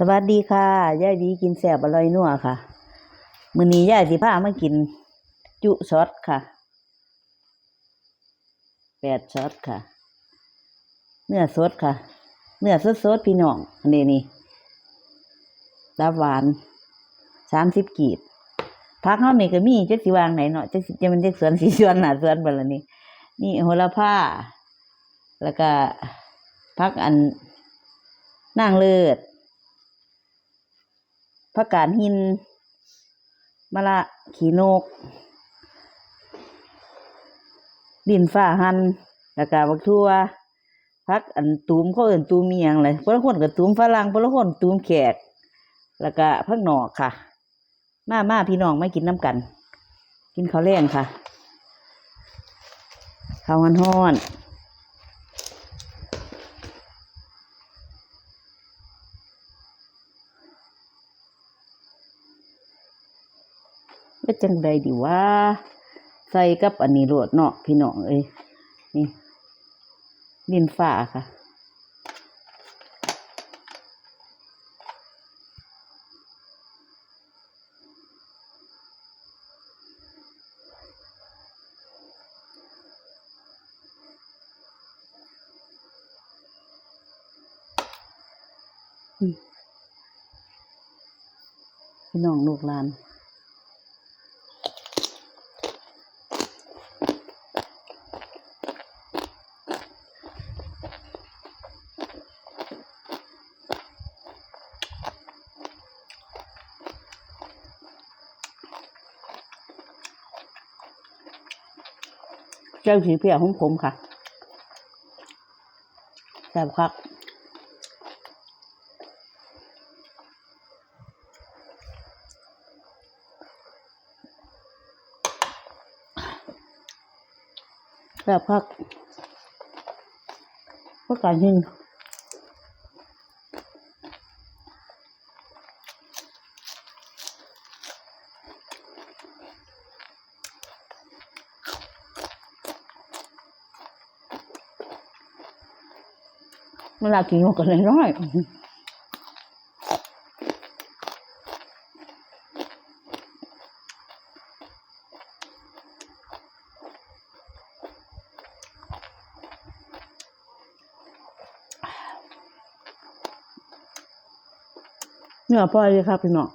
สวัสดีค่ะยายดีกินแซ่บอร่อยนัวค่ะมื้อนี้ยายสิพามากิน จุซอสค่ะแปดซอสค่ะ เนื้อสดค่ะ เนื้อสดสดพี่น้องอันนี้นี่ตับหวานสามสิบกีบพักเฮานี่ก็มีจักสิวางไหนเนาะจักสิจะมันจักสวนสีสวนหนาสวนบ่ล่ะนี่นี่โหระพาแล้วก็พักอันนางเลิศ ผักกาดหินมะละขีนก ดินฟ้าหันแล้วก็บักทั่วพักอันตูมเขาเอิ้นตูมมียงเลยพละคนก็ตูมฝรั่งพละคนตูมแขก แล้วก็พักหนอกค่ะ มามาพี่น้องไมากินน้ำกัน กินข้าวแรงค่ะข้าวฮ้อน ก็จังใดดีว่าใส่กับอันนี้โรดเนาะพี่น้องเอ้ยนี่ดินฟ้าค่ะ พี่น้องลูกหลาน จ้าสีเพียของผมค่ะแซ่บครับแซ่บคักก็การยิง เวลากินก็เลยน้อยเนื้อปลอยเลยครับพี่น้อง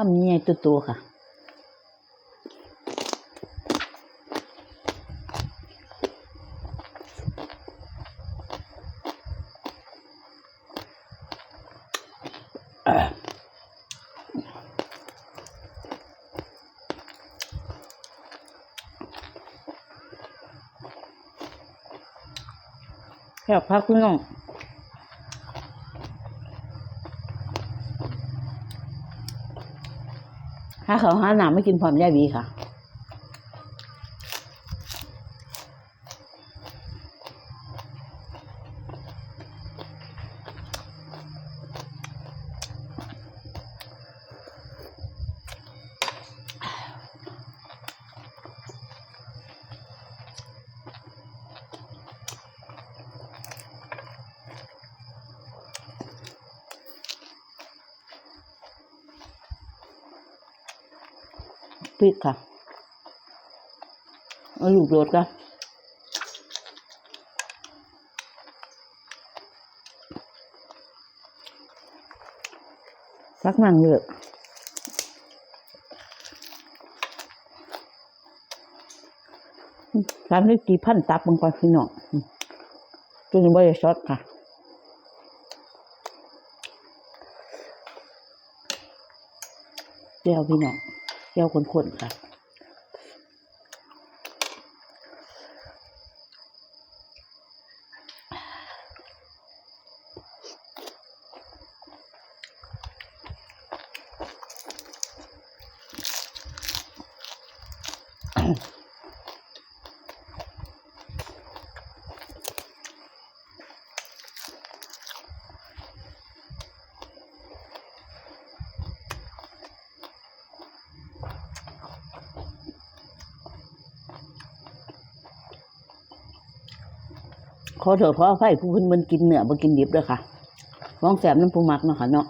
คำนี้ใหญ่ตัวๆค่ะแค่พักพี่น้อง ถ้าเขาวหาหนามไม่กินพร้อมยายบีค่ะ พริกค่ะเอาลูกโดดกันสักนั่งเยอะทำได้กี่พันตับมันก่อนพี่น้องอืมตัวนี้ไม่ได้ซอสค่ะเจียวพี่น้อง เจียวข้นๆค่ะ ขอโทษขออภัยผู้เพิ่นมันกินเนื้อบ่กินดิบด้อค่ะฟ้องแสบน้ำผู้มักเนาะค่ะเนาะ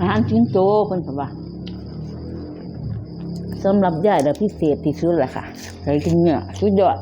อาหารชิ้นโตเพิ่นบอกว่าสำหรับยายแล้วพิเศษที่สุดแหละค่ะใครกินเนื้อสุดยอด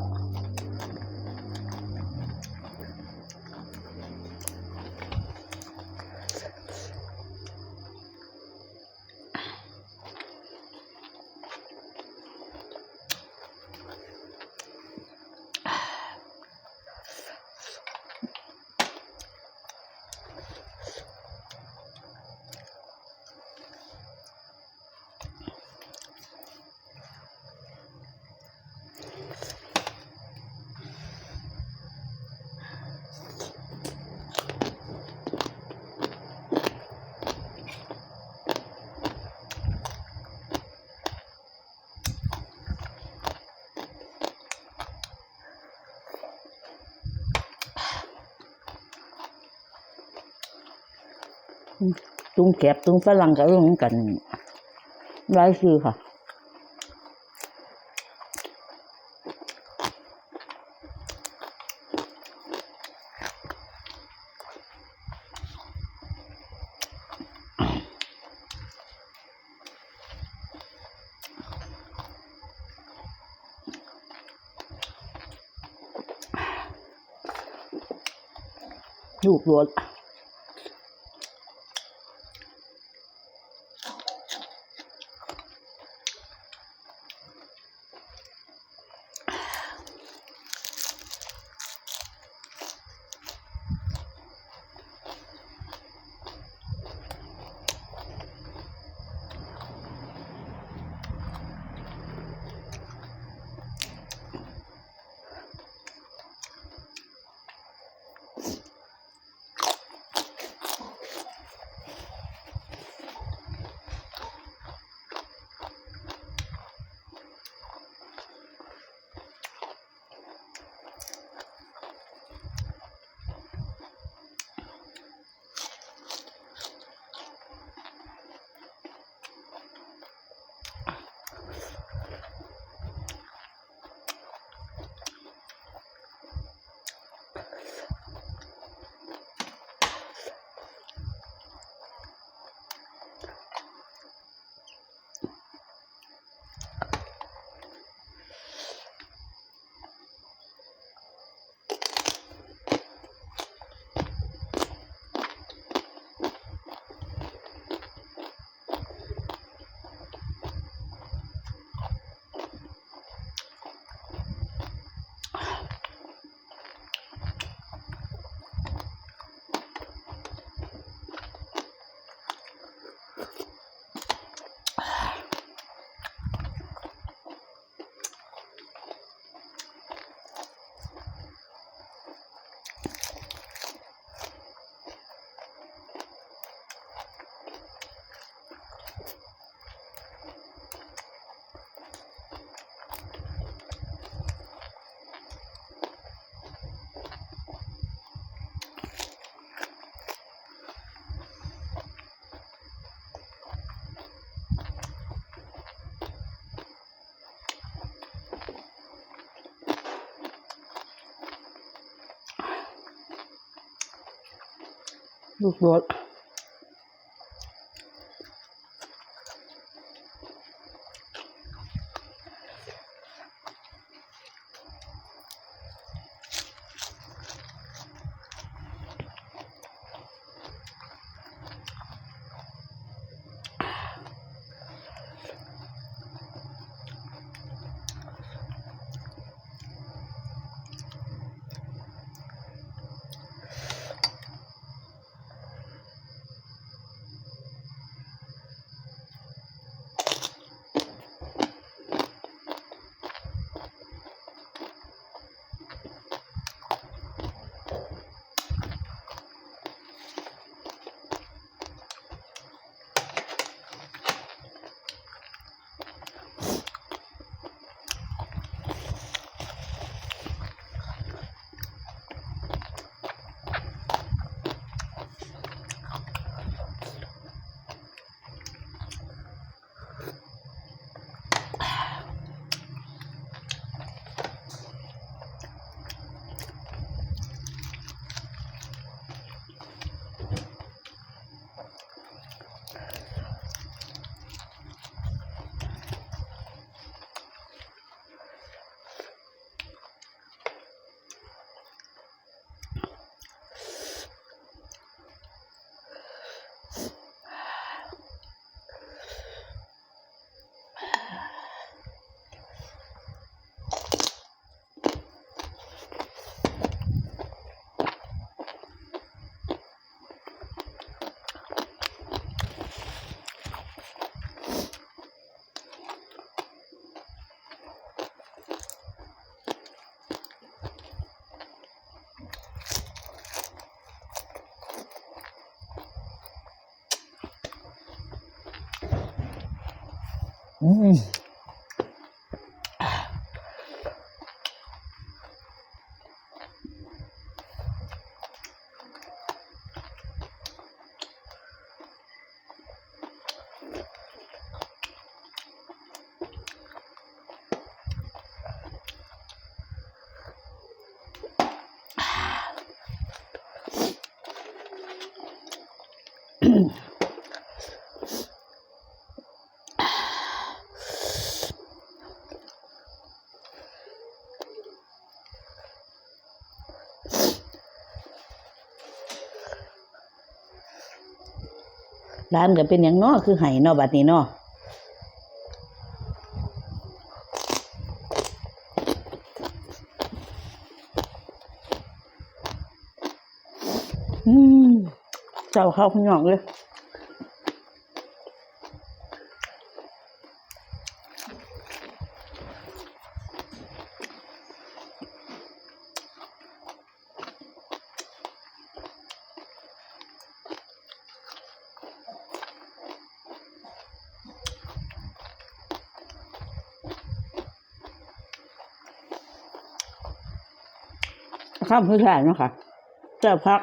ตุงแกบตุงฝรั่งก็เรื่องกันหลายชื่อค่ะลูกโด ลูก ร ร้านก็เป็นอย่างน้อคือไห่นอบัดนี้นออืมเจ้าเข้าวพยองเลย ข้ามพื้นฐานเนาะค่ะเจ้าพัก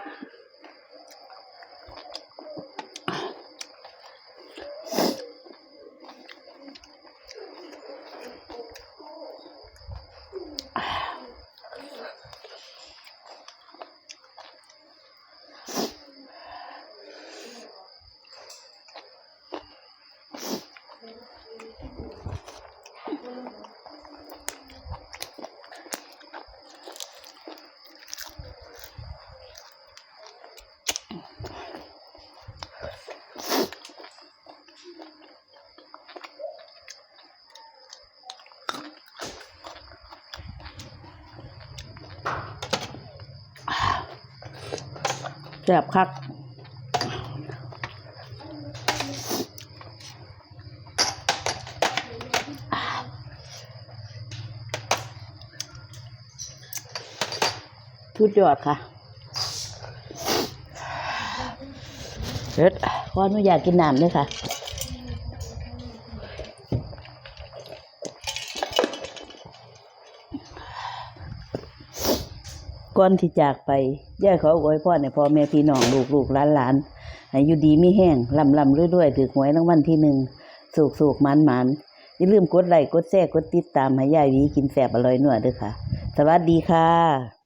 แซ่บคักทุดยอดค่ะเด็ดขออนุญาตกินน้ำด้วยค่ะ ก่อนที่จากไปย่าขออวยพรให้พ่อแม่พี่น้องลูกลูกหลานหลานให้อยู่ดีไม่แห้งลำลำด้วยๆถือหวยรางวัลที่หนึ่งสูกสูกมันมันอย่าลืมกดไลค์กดแชร์กดติดตามให้ยายหวีกินแสบอร่อยนัวด้วยค่ะ สวัสดีค่ะ